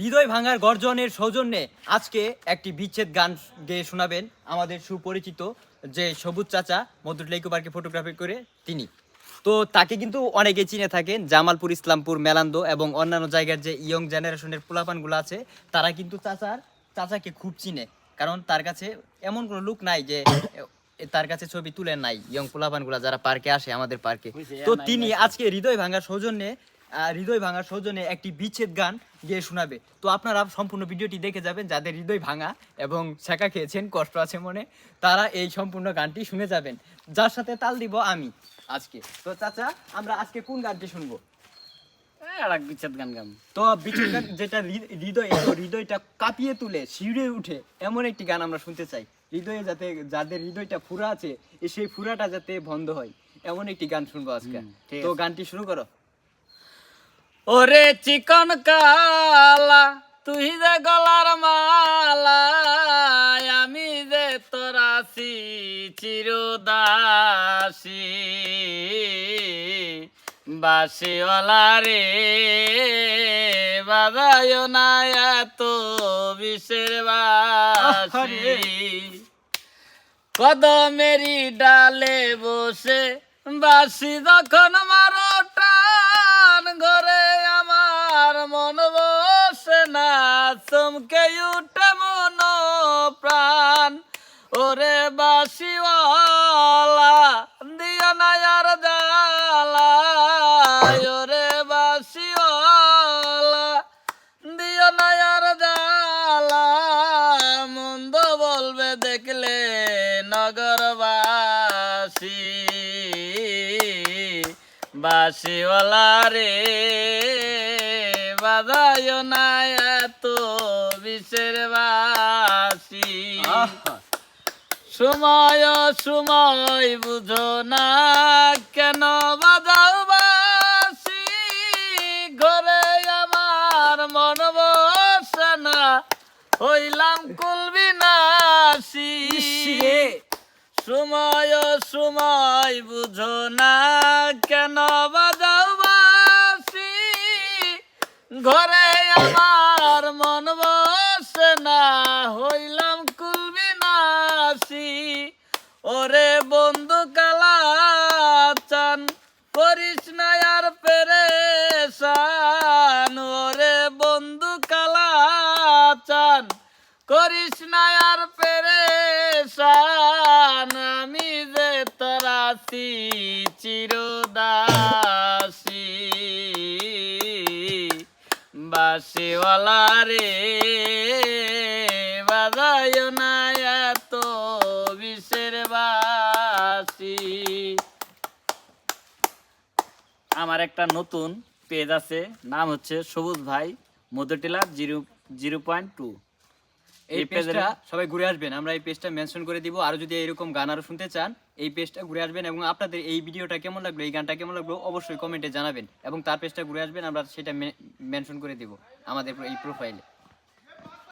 হৃদয় ভাঙার গর্জনের সৌজন্যে আজকে একটি বিচ্ছেদ গান গেয়ে শোনাবেন আমাদের সুপরিচিত যে সবুজ চাচা মধুর লেকু পার্কে ফটোগ্রাফি করে তিনি। তো তাকে কিন্তু অনেকে চিনে থাকেন জামালপুর ইসলামপুর মেলান্দো এবং অন্যান্য জায়গার যে ইয়ং জেনারেশনের পোলাপানগুলো আছে তারা কিন্তু চাচার চাচাকে খুব চিনে। কারণ তার কাছে এমন কোনো লুক নাই যে তার কাছে ছবি তুলে নাই ইয়ং পোলাপানগুলা যারা পার্কে আসে আমাদের পার্কে। তো তিনি আজকে হৃদয় ভাঙার সৌজন্যে আহ, হৃদয় ভাঙার সৌজন্যে একটি বিচ্ছেদ গান গিয়ে শোনাবে। তো আপনারা সম্পূর্ণ ভিডিওটি দেখে যাবেন যাদের হৃদয় ভাঙা এবং শেখা খেয়েছেন কষ্ট আছে মনে তারা এই সম্পূর্ণ গানটি শুনে যাবেন। যার সাথে তাল দিব আমি আজকে। তো চাচা আমরা আজকে কোন গানটি শুনব? গান তো বিচ্ছেদ গান যেটা হৃদয় হৃদয়টা কাঁপিয়ে তুলে শিউরে উঠে এমন একটি গান আমরা শুনতে চাই। হৃদয়ে যাতে যাদের হৃদয়টা ফুরা আছে সেই ফুরাটা যাতে বন্ধ হয় এমন একটি গান শুনব আজকে। তো গানটি শুরু করো। ওরে চিকন কালা তুই যে গলার মালা আমি যে তোরাসি চিরদাসি বাসিওয়ালা রে বাজায় না এত বাসি আহারে। কদমেরি ডালে বসে বাসি যখন মারো চমকে উঠে মন প্রাণ? ওরে বাসিওয়ালা, দিও না আর জালা ওরে বাসিওয়ালা, দিও না আর জালা মন্দ বলবে দেখলে নগরবাসী। বাসিওয়ালা রে বাজায় না এত বিষের বাসি। সময় সময় বুঝো না কেন বাজাও বাসি ঘরে আমার মন বসে না হইলাম কুলবি নাসি। সময় সময় বুঝো না কেন বাজাও করিস না আর পেরেশান, ওরে বন্ধু কালা চান। করিস না আর পেরেশান, আমি যে তরাসি চিরদাসি। বাসিওয়ালা রে বাজায় না এত বিষের বাসি আমার একটা নতুন পেজ আছে নাম হচ্ছে সবুজ ভাই Madhutila zero zero point two. এই পেজটা সবাই ঘুরে আসবেন আমরা এই পেজটা মেনশন করে দিব। আর যদি এরকম গান আরও শুনতে চান এই পেজটা ঘুরে আসবেন এবং আপনাদের এই ভিডিওটা কেমন লাগল এই গানটা কেমন লাগল অবশ্যই কমেন্টে জানাবেন এবং তার পেজটা ঘুরে আসবেন আমরা সেটা মেনশন করে দিব আমাদের এই প্রোফাইলে